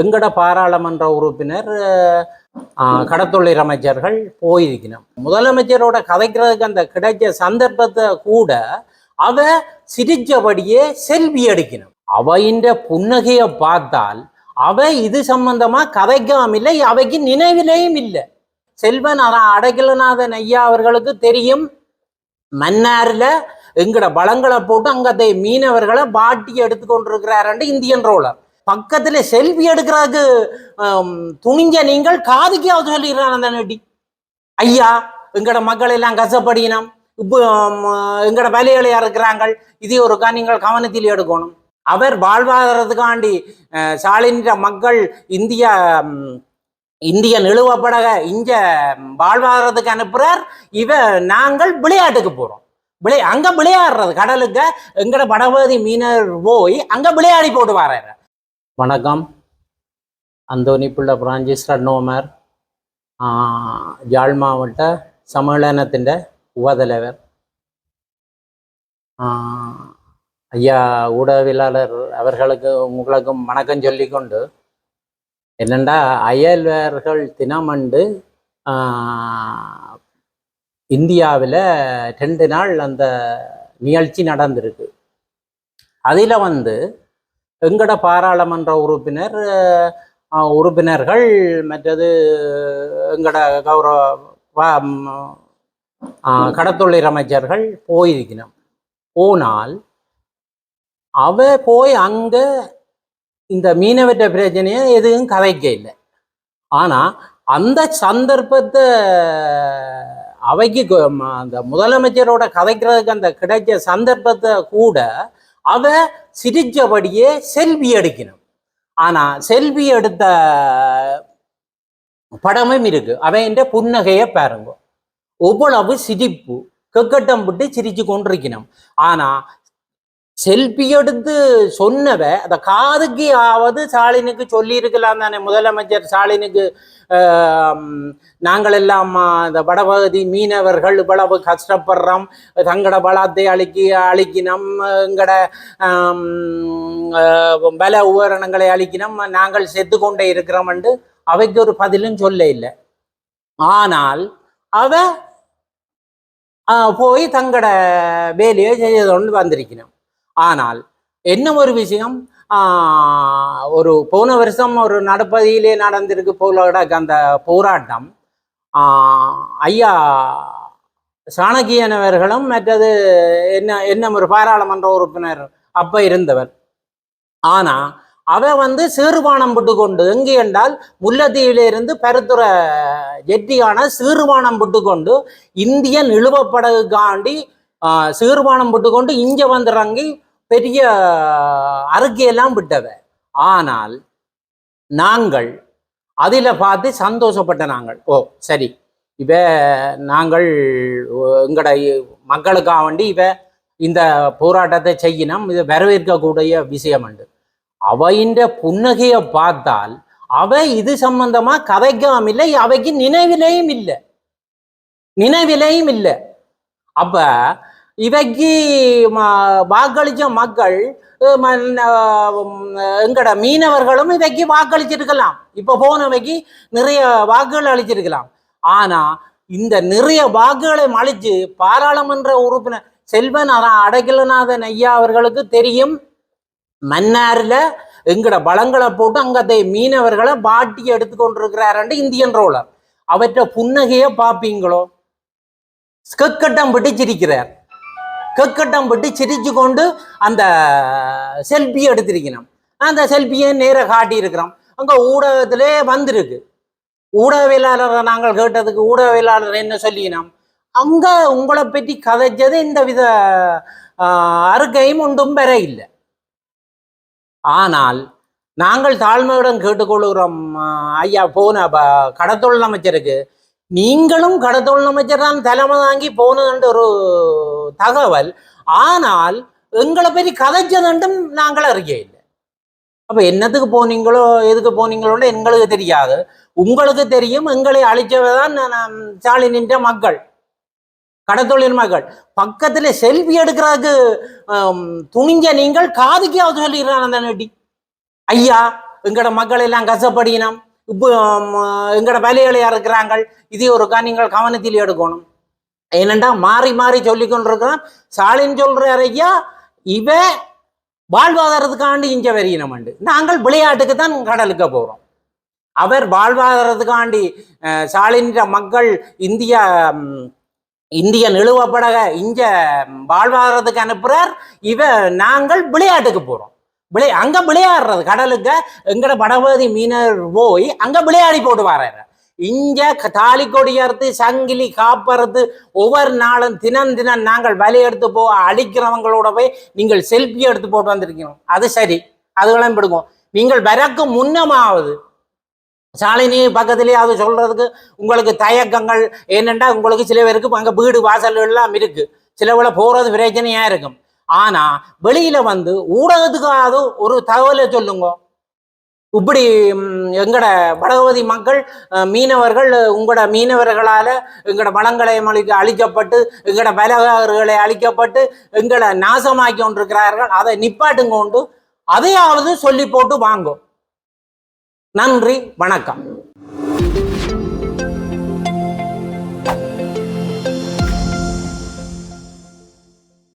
எங்கட பாராளுமன்ற உறுப்பினர் கடத்தொழில் அமைச்சர்கள் போயிருக்கணும். முதலமைச்சரோட கதைக்கிறதுக்கு அந்த கிடைச்ச சந்தர்ப்பத்தை கூட அவ சிரிச்சபடியே செல்வி அடிக்கணும் அவையின் புன்னகையை பார்த்தால் அவ இது சம்பந்தமா கதைக்காம இல்லை அவைக்கு நினைவிலையும் இல்லை. செல்வன் அடகிலநாதன் அடைக்கலநாதன் ஐயா அவர்களுக்கு தெரியும். மன்னாரில் எங்கட பலங்களை போட்டு அங்கத்தை மீனவர்களை பாட்டி எடுத்து கொண்டிருக்கிறாரு இந்தியன் ரோலர். பக்கத்துல செல்ஃபி எடுக்கிறதுக்கு துணிஞ்ச நீங்கள் காதுக்கியாவது சொல்லிடுறான் அந்த நடி ஐயா எங்கட மக்கள் எல்லாம் கசப்படியினம் இப்போ எங்கட வேலைகளை இருக்கிறாங்க ஒரு ஒருக்கா நீங்கள் கவனத்தில் எடுக்கணும். அவர் வாழ்வாதாரத்துக்காண்டி அஹ், ஸ்டாலின்ற மக்கள் இந்திய இந்திய நிலுவப்படக இங்க வாழ்வாதாரத்துக்கு அனுப்புறார். இவ நாங்கள் விளையாட்டுக்கு போறோம். விளை அங்க விளையாடுறது கடலுக்கு எங்கட படபதி மீனர் போய் அங்க விளையாடி போட்டு வர்றாரு. வணக்கம். அந்தோனி பிள்ளை பிரான்சிஸ் ரட்னோமர் யாழ் மாவட்ட சம்மேளனத்தின் உபதலைவர் ஆஹ், ஐயா ஊடகவியலாளர் அவர்களுக்கு உங்களுக்கும் வணக்கம் சொல்லிக்கொண்டு என்னண்டா அயல்வர்கள் தினமண்டு இந்தியாவில் ரெண்டு நாள் அந்த நிகழ்ச்சி நடந்திருக்கு. அதில் வந்து எங்கட பாராளுமன்ற உறுப்பினர் உறுப்பினர்கள் மற்றது எங்கட கௌரவ ஆஹ், கடத்தொழில் அமைச்சர்கள் போயிருக்கணும். போனால் அவ போய் அங்க இந்த மீனவற்ற பிரச்சனையை எதுவும் கதைக்க இல்லை ஆனா அந்த சந்தர்ப்பத்தை அவைக்கு அந்த முதலமைச்சரோட கதைக்கிறதுக்கு அந்த கிடைச்ச சந்தர்ப்பத்தை கூட அவ சிரிச்சபடியே செல்வி எடுக்கணும். ஆனா செல்வி எடுத்த படமும் இருக்கு. அவன் புன்னகையை பாருங்க. எவ்வளவு சிரிப்பு. கெக்கட்டம் விட்டு சிரிச்சு கொண்டிருக்கணும். ஆனா செல்பி எடுத்து சொன்னவ அந்த காதுக்கு ஆவது ஸ்டாலினுக்கு சொல்லியிருக்கலாம் தானே. முதலமைச்சர் ஸ்டாலினுக்கு நாங்கள் எல்லாம் இந்த வடபகுதி மீனவர்கள் இவ்வளவு கஷ்டப்படுறோம். தங்கட பலத்தை அழிக்கி அழிக்கினோம் எங்கட பல உபகரணங்களை அழிக்கினோம் நாங்கள் செத்து கொண்டே இருக்கிறோம் என்று அவைக்கு ஒரு பதிலும் சொல்ல இல்லை. ஆனால் அவ போய் தங்கட வேலையை செய்யதொண்டு வந்திருக்கணும் ஆனால் என்ன ஒரு விஷயம்? ஒரு போன வருஷம் ஒரு நடப்பதியிலே நடந்திருக்கு போல அந்த போராட்டம். ஐயா சாணக்கியனவர்களும் மற்றது என்ன என்ன ஒரு பாராளுமன்ற உறுப்பினர் அப்ப இருந்தவர். ஆனா அவ வந்து சீர்பானம் விட்டு கொண்டு எங்கே என்றால் முல்லத்தீவிலிருந்து பருத்துற ஜெட்டியான சீர்பானம் விட்டு கொண்டு இந்திய நிலுவப்படகுக்காண்டி ஆஹ், சீர்பானம் விட்டு கொண்டு இங்க வந்துறங்கி பெரிய அறிக்கையெல்லாம் விட்டவ. ஆனால் நாங்கள் அதில் பார்த்து சந்தோஷப்பட்ட நாங்கள். ஓ சரி. இவ நாங்கள் எங்கட மக்களுக்காக வேண்டி இவ இந்த போராட்டத்தை செய்யணும் இது வரவேற்கக்கூடிய விஷயம் உண்டு. அவையின் புன்னகையை பார்த்தால் அவ இது சம்பந்தமா கதைக்காம இல்லை அவைக்கு நினைவிலையும் இல்லை. நினைவிலையும் இல்லை. அப்ப இவைக்கு ம- வாக்களிச்ச மக்கள் எங்கட மீனவர்களும் இவைக்கு வாக்களிச்சிருக்கலாம். இப்போ போனவைக்கு நிறைய வாக்குகள் அளிச்சிருக்கலாம். ஆனால் இந்த நிறைய வாக்குகளை அளிச்சு பாராளுமன்ற உறுப்பினர் செல்வன் அடகிலநாதன் ஐயா அவர்களுக்கு தெரியும். மன்னாரில் எங்கட பலங்களை போட்டு அங்கத்தை மீனவர்களை பாட்டி எடுத்து கொண்டிருக்கிறாரு இந்தியன் ரோலர். அவற்றை புன்னகையை பார்ப்பீங்களோ கெக்கட்டம் பிடிச்சிருக்கிறார். கக்கட்டம் பட்டு சிரிச்சு கொண்டு அந்த செல்ஃபி எடுத்திருக்கணும் அந்த செல்ஃபியை நேர காட்டியிருக்கிறோம் அங்கே அங்க ஊடகத்திலே வந்திருக்கு. ஊடகவியலாளரை நாங்கள் கேட்டதுக்கு ஊடகவியலாளர் என்ன சொல்லினோம் அங்க உங்களை பற்றி கதைச்சது இந்த வித ஆஹ், ஒன்றும் பெற இல்லை ஆனால் நாங்கள் தாழ்மையுடன் கேட்டுக்கொள்கிறோம் ஐயா போன கடத்தொழில் அமைச்சருக்கு. நீங்களும் கடத்தொழில் அமைச்சர் தான் தலைமை தாங்கி போனதுன்ற ஒரு தகவல் ஆனால் எங்களை பற்றி கதைச்சதுண்டும் நாங்கள் அறிய இல்லை அப்போ என்னத்துக்கு போனீங்களோ எதுக்கு போனீங்களோன்னு எங்களுக்கு தெரியாது. உங்களுக்கு தெரியும் எங்களை அழிச்சவை தான் ஸ்டாலினின்ற மக்கள் கடத்தொழில் மக்கள் பக்கத்துல செல்ஃபி எடுக்கிறதுக்கு துணிஞ்ச நீங்கள் காதுக்காவது சொல்லிடுறான் அந்த நடி. ஐயா எங்களோட மக்கள் எல்லாம் கசப்படியினம். இப்போ எங்களோட எங்கட வேலைகளையா இருக்கிறாங்க இது ஒருக்கா நீங்கள் கவனத்தில் எடுக்கணும். ஏனெண்டா மாறி மாறி சொல்லி கொண்டிருக்கிறான் ஸ்டாலின் சொல்றாரு ஐயா இவ வாழ்வாதாரத்துக்காண்டி இங்க வரையினமண்டு நாங்கள் விளையாட்டுக்கு தான் கடலுக்கு போறோம். அவர் வாழ்வாதாரத்துக்காண்டி ஸ்டாலின்ற ஸ்டாலின் மக்கள் இந்தியா இந்திய நிலுவப்படக இங்க வாழ்வாதாரத்துக்கு அனுப்புறார். இவ நாங்கள் விளையாட்டுக்கு போறோம். விளை அங்க விளையாடுறது கடலுக்கு எங்கட படபதி மீனர் போய் அங்க விளையாடி போட்டு வர்றாரு. இங்க க- தாலி கொடி அறுத்து சங்கிலி காப்பறுத்து ஒவ்வொரு நாளும் தினம் தினம் நாங்கள் வலி எடுத்து போ அடிக்கிறவங்களோட போய் நீங்கள் செல்ஃபி எடுத்து போட்டு வந்திருக்கீங்க அது சரி. அதுகளும் பிடிக்கும் நீங்கள் வரக்கு முன்னமாவது சாலினி பக்கத்திலேயே அது சொல்றதுக்கு உங்களுக்கு தயக்கங்கள் என்னண்டா உங்களுக்கு சில பேருக்கு அங்கே வீடு வாசல் எல்லாம் இருக்கு. சிலவுல போறது பிரச்சனையா இருக்கும். ஆனா வெளியில வந்து ஊடகத்துக்காவது ஒரு தகவலை சொல்லுங்க. இப்படி எங்கட வடகவதி மக்கள் மீனவர்கள் உங்களோட மீனவர்களால எங்களோட வளங்களை அழிக்க அழிக்கப்பட்டு எங்கட பலகாரர்களை அழிக்கப்பட்டு எங்களை நாசமாக்கி கொண்டிருக்கிறார்கள். அதை நிப்பாட்டுங்க கொண்டு அதையாவது சொல்லி போட்டு வாங்கும் நன்றி வணக்கம்.